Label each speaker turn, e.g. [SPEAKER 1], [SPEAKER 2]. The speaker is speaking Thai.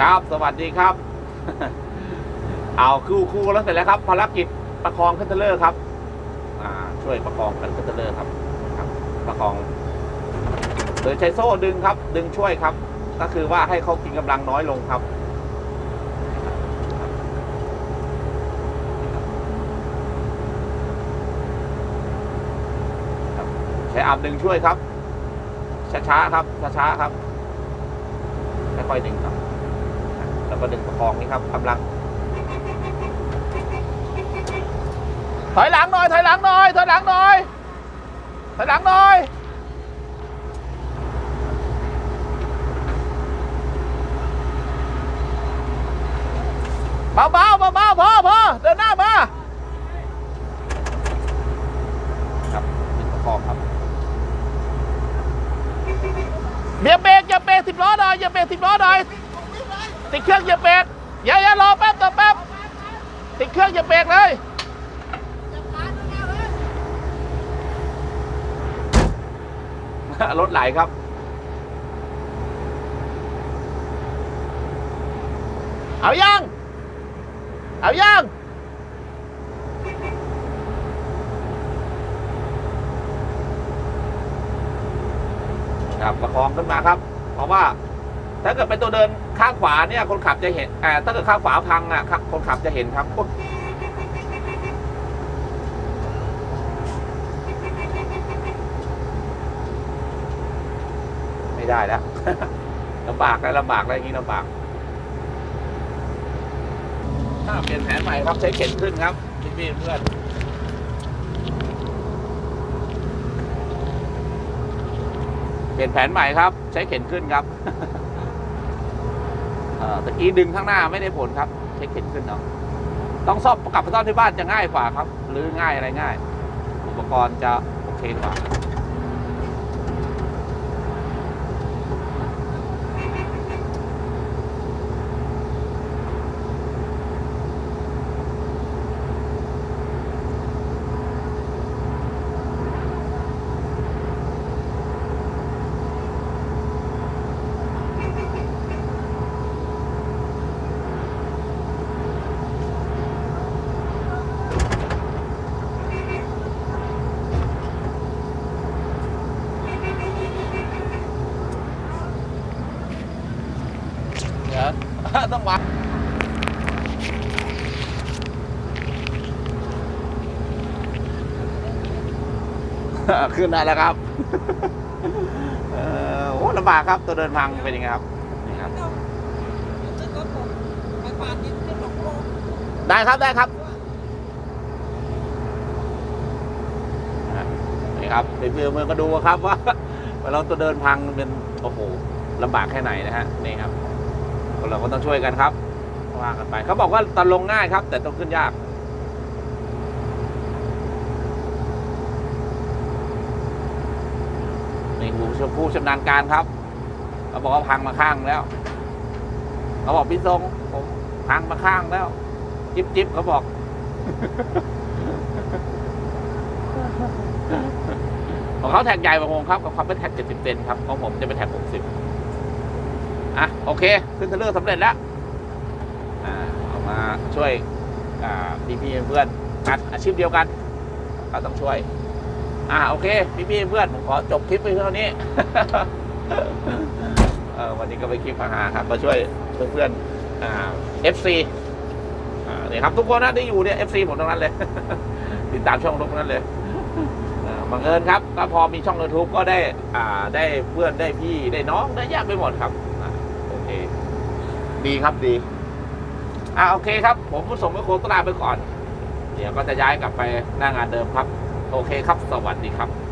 [SPEAKER 1] ครับ สวัสดีครับ เอาคู่คู่แล้วเสร็จแล้วครับภารกิจประคองคันเทเลอร์ครับอ่าช่วยประคองกันคันเทเลอร์ครับครับ ประคองโดยใช้โซ่ดึงครับ ดึงช่วยครับ ก็คือว่าให้เขากินกำลังน้อยลงครับครับใช้อับดึงช่วยครับช้าๆครับช้าๆครับค่อยๆดึงครับ แล้วก็ดึงประคองนี่ครับกำลัง ถอยหลังหน่อยถอยหลังหน่อยถอยหลังหน่อยถอยหลังหน่อยเบาๆเบาๆพอพอเดินหน้ามาครับดึงประคองครับเบียร์เบรกอย่าเบรกสิบล้อหน่อยอย่าเบรกสิบล้อหน่อย ติดเครื่องอย่าเบรกอย่าอย่ารอแป๊บต่อแป๊บติดเครื่องอย่าเบรกเลยรถไหลครับ เอายัง เอายังครับประคองขึ้นมาครับ เพราะว่า ถ้าเกิดเป็นตัวเดินข้างขวาเนี่ยคนขับจะเห็นอ่ถ้าเกิดข้างขวาพังอะครับคนขับจะเห็นครับไม่ได้แล้วลำบากแล้วลำบากแล้วอย่างนี้ลำบากถ้าเปลี่ยนแผนใหม่ครับใช้เข็นขึ้นครับพี่เพื่อนเปลี่ยนแผนใหม่ครับ ใช้เข็นขึ้นครับ ตะกี้ดึงข้างหน้าไม่ได้ผลครับ เช็คเข็นขึ้นเนาะต้องซ่อมกลับไปซ่อมที่บ้านจะง่ายกว่าครับ หรือง่ายอะไรง่าย อุปกรณ์จะโอเคกว่า เต้องวาขึ้นได้แล้วครับเออโอ้ลำบากครับตัวเดินพังเป็นยังไงครับนี่ครับ ได้ครับได้ครับนี่ครับในเพื่อนเมืองก็ดูครับว่าเวลาตัวเดินพังเป็นโอ้โหลำบากแค่ไหนนะฮะนี่ครับ เราก็ต้องช่วยกันครับว่ากันไปเขาบอกว่าตอนลงง่ายครับ แต่ต้องขึ้นยากนี่ผู้ชมผู้ชำนาญการครับเขาบอกว่าพังมาข้างแล้วเขาบอกพี่ทรงผมพังมาข้างแล้ว จิบจิบเขาบอกของเขาแท็กใหญ่กว่าผมครับของเขาเป็นแท็กเจ็ดสิบเซนครับของผมจะเป็นแท็กหกสิบ อะโอเค ขึ้นเทเลอร์สำเร็จแล้วอ่าเอามาช่วยอ่าพี่พี่เพื่อนกันอาชีพเดียวกันเราต้องช่วย อ่าโอเคพี่พี่เพื่อนผมขอจบคลิปไปเท่านี้เออวันนี้ก็ไปคลิปอาหาครับมาช่วยเพื่อนๆอ่า FC อ่าเนี่ยครับทุกคนนะที่อยู่เนี่ย FC ผมทั้งนั้นเลย ติดตามช่องทุกนั้นเลยอ่าบังเอิญครับก็พอมีช่อง YouTube ก็ได้อ่าได้เพื่อนได้พี่ได้น้องได้ญาติไปหมดครับ เคดีครับดี อ่าโอเคครับ ผมผู้ส่งไปโคตรลาไปก่อน เดี๋ยวก็จะย้ายกลับไปหน้างานเดิมครับ โอเคครับ สวัสดีครับ